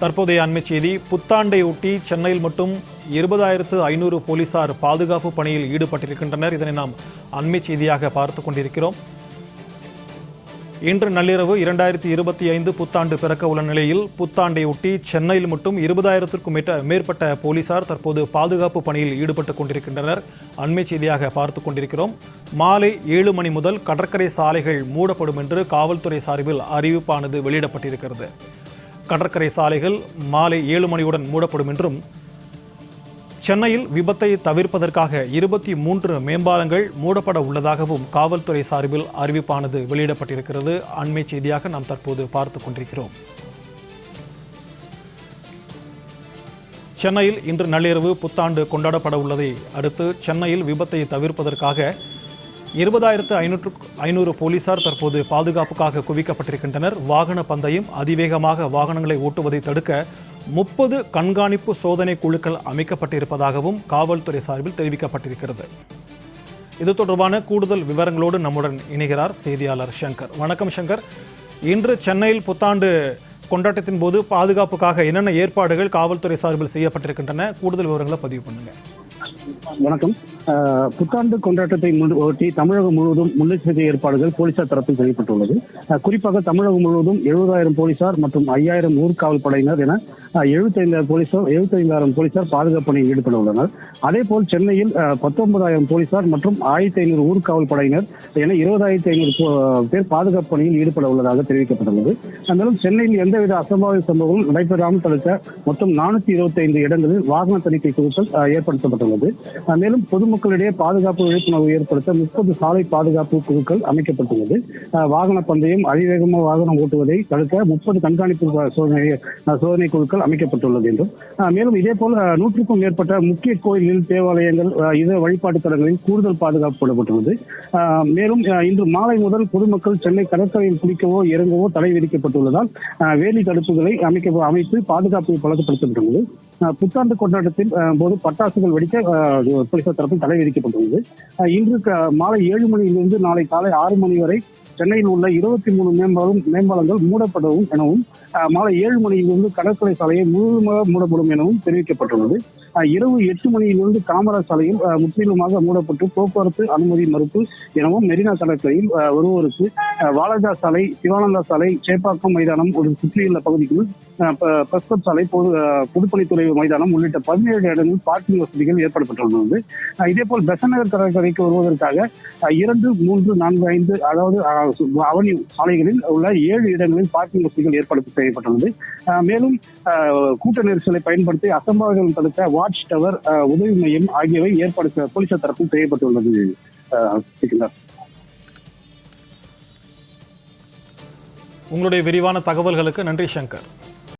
தற்போதைய அண்மை செய்தி புத்தாண்டை ஒட்டி சென்னையில் மட்டும் இருபதாயிரத்து ஐநூறு போலீசார் பாதுகாப்பு பணியில் ஈடுபட்டிருக்கின்றனர். இதனை நாம் அண்மை செய்தியாக பார்த்து கொண்டிருக்கிறோம். இன்று நள்ளிரவு இரண்டாயிரத்தி இருபத்தி ஐந்து புத்தாண்டு பிறக்க உள்ள நிலையில் புத்தாண்டை ஒட்டி சென்னையில் மட்டும் இருபதாயிரத்திற்கும் மேற்பட்ட போலீசார் தற்போது பாதுகாப்பு பணியில் ஈடுபட்டுக் கொண்டிருக்கின்றனர். அண்மை செய்தியாக பார்த்து கொண்டிருக்கிறோம். மாலை ஏழு மணி முதல் கடற்கரை சாலைகள் மூடப்படும் என்று காவல்துறை சார்பில் அறிவிப்பானது வெளியிடப்பட்டிருக்கிறது. கடற்கரை சாலைகள் மாலை ஏழு மணியுடன் மூடப்படும் என்றும் சென்னையில் விபத்தை தவிர்ப்பதற்காக இருபத்தி மூன்று மேம்பாலங்கள் மூடப்பட உள்ளதாகவும் காவல்துறை சார்பில் அறிவிப்பானது வெளியிடப்பட்டிருக்கிறது. அண்மை செய்தியாக நாம் தற்போது பார்த்து கொண்டிருக்கிறோம். சென்னையில் இன்று நள்ளிரவு புத்தாண்டு கொண்டாடப்பட உள்ளதை அடுத்து சென்னையில் விபத்தை தவிர்ப்பதற்காக இருபதாயிரத்து ஐநூற்று ஐநூறு போலீசார் தற்போது பாதுகாப்புக்காக குவிக்கப்பட்டிருக்கின்றனர். வாகன பந்தயம் அதிவேகமாக வாகனங்களை ஓட்டுவதை தடுக்க முப்பது கண்காணிப்பு சோதனை குழுக்கள் அமைக்கப்பட்டிருப்பதாகவும் காவல்துறை சார்பில் தெரிவிக்கப்பட்டிருக்கிறது. இது தொடர்பான கூடுதல் விவரங்களோடு நம்முடன் இணைகிறார் செய்தியாளர் சங்கர். வணக்கம் சங்கர். இன்று சென்னையில் புத்தாண்டு கொண்டாட்டத்தின் போது பாதுகாப்புக்காக என்னென்ன ஏற்பாடுகள் காவல்துறை சார்பில் செய்யப்பட்டிருக்கின்றன? கூடுதல் விவரங்களை பதிவு பண்ணுங்கள் வணக்கம். அஹ், புத்தாண்டு கொண்டாட்டத்தை ஒட்டி தமிழகம் முழுவதும் முன்னெச்சரிக்கை ஏற்பாடுகள் போலீசார் தரப்பில் செய்யப்பட்டுள்ளது குறிப்பாக தமிழகம் முழுவதும் எழுபதாயிரம் போலீசார் மற்றும் ஐயாயிரம் ஊர்காவல் படையினர் என எழுபத்தைந்தாயிரம் போலீசார் எழுபத்தைந்தாயிரம் போலீசார் பாதுகாப்பு பணியில் ஈடுபட உள்ளனர். அதே போல் சென்னையில் பத்தொன்பதாயிரம் போலீசார் மற்றும் ஆயிரத்தி ஐநூறு ஊர்காவல் படையினர் என இருபதாயிரத்தி ஐநூறு பேர் பாதுகாப்பு பணியில் ஈடுபட உள்ளதாக தெரிவிக்கப்பட்டுள்ளது. மேலும் சென்னையில் எந்தவித அசம்பாவித சம்பவங்களும் நடைபெறாமல் தடுக்க மொத்தம் நானூத்தி இருபத்தி ஐந்து இடங்களில் வாகன தணிக்கை குழுக்கள் அஹ், ஏற்படுத்தப்பட்டுள்ளது. மேலும் பொதுமக்களிடையே பாதுகாப்பு விழிப்புணர்வு ஏற்படுத்த முப்பது சாலை பாதுகாப்பு குழுக்கள் அமைக்கப்பட்டுள்ளது. அஹ், வாகன பந்தயம் அதிவேகமாக வாகனம் ஓட்டுவதை தடுக்க முப்பது கண்காணிப்பு சோதனை சோதனை குழுக்கள் அமைக்கப்பட்டுள்ளது என்றும். மேலும் இதே போல நூற்றுக்கும் மேற்பட்ட முக்கிய கோயில்கள் தேவாலயங்கள் அஹ், இதர வழிபாட்டு தலங்களில் கூடுதல் பாதுகாப்பு போடப்பட்டுள்ளது. மேலும் அஹ், இன்று மாலை முதல் பொதுமக்கள் சென்னை கடற்கரையில் குளிக்கவோ இறங்கவோ தடை விதிக்கப்பட்டுள்ளதால் அஹ், வேலி தடுப்புகளை அமைக்க அமைத்து பாதுகாப்பை பலப்படுத்தப்பட்டுள்ளது. புத்தாண்டு கொண்டாட்டத்தில் போது பட்டாசுகள் வெடிக்க போலீசார் தரப்பில் தடை விதிக்கப்பட்டுள்ளது. இன்று க- மாலை ஏழு மணியிலிருந்து நாளை காலை ஆறு மணி வரை சென்னையில் உள்ள இருபத்தி மூணு மேம்பாலம் மேம்பாலங்கள் மூடப்படவும் எனவும் மாலை ஏழு மணியிலிருந்து கடற்கரை சாலையை முழுமையாக மூடப்படும் எனவும் தெரிவிக்கப்பட்டுள்ளது. இரவு எட்டு மணியிலிருந்து காமராஜ் சாலையில் முற்றிலுமாக மூடப்பட்டு போக்குவரத்து அனுமதி மறுப்பு எனவும் மெரினா கடற்கரையில் வருவோருக்கு வாலாஜா சாலை சிவானந்தா சாலை சேப்பாக்கம் மைதானம் ஒரு சுற்றியுள்ள பகுதிகளில் அஹ், சாலை பொது பொதுப்பணித்துறை மைதானம் உள்ளிட்ட பதினேழு இடங்களில் பார்க்கிங் வசதிகள் ஏற்படுத்தப்பட்டுள்ளது. இதே போல் பெசநகர் கடற்கரைக்கு வருவதற்காக இரண்டு மூன்று நான்கு ஐந்து அதாவது அஹ், அவனி சாலைகளில் உள்ள ஏழு இடங்களில் பார்க்கிங் வசதிகள் ஏற்படுத்த செய்யப்பட்டுள்ளது. மேலும் கூட்ட நெரிசலை பயன்படுத்தி அசம்பாவிதம் தடுக்க வாட்ச் டவர் உதவி மையம் ஆகியவை ஏற்பாடு போலீசார் தரப்பில் செய்யப்பட்டுள்ளது உங்களுடைய விரிவான தகவல்களுக்கு நன்றி சங்கர்.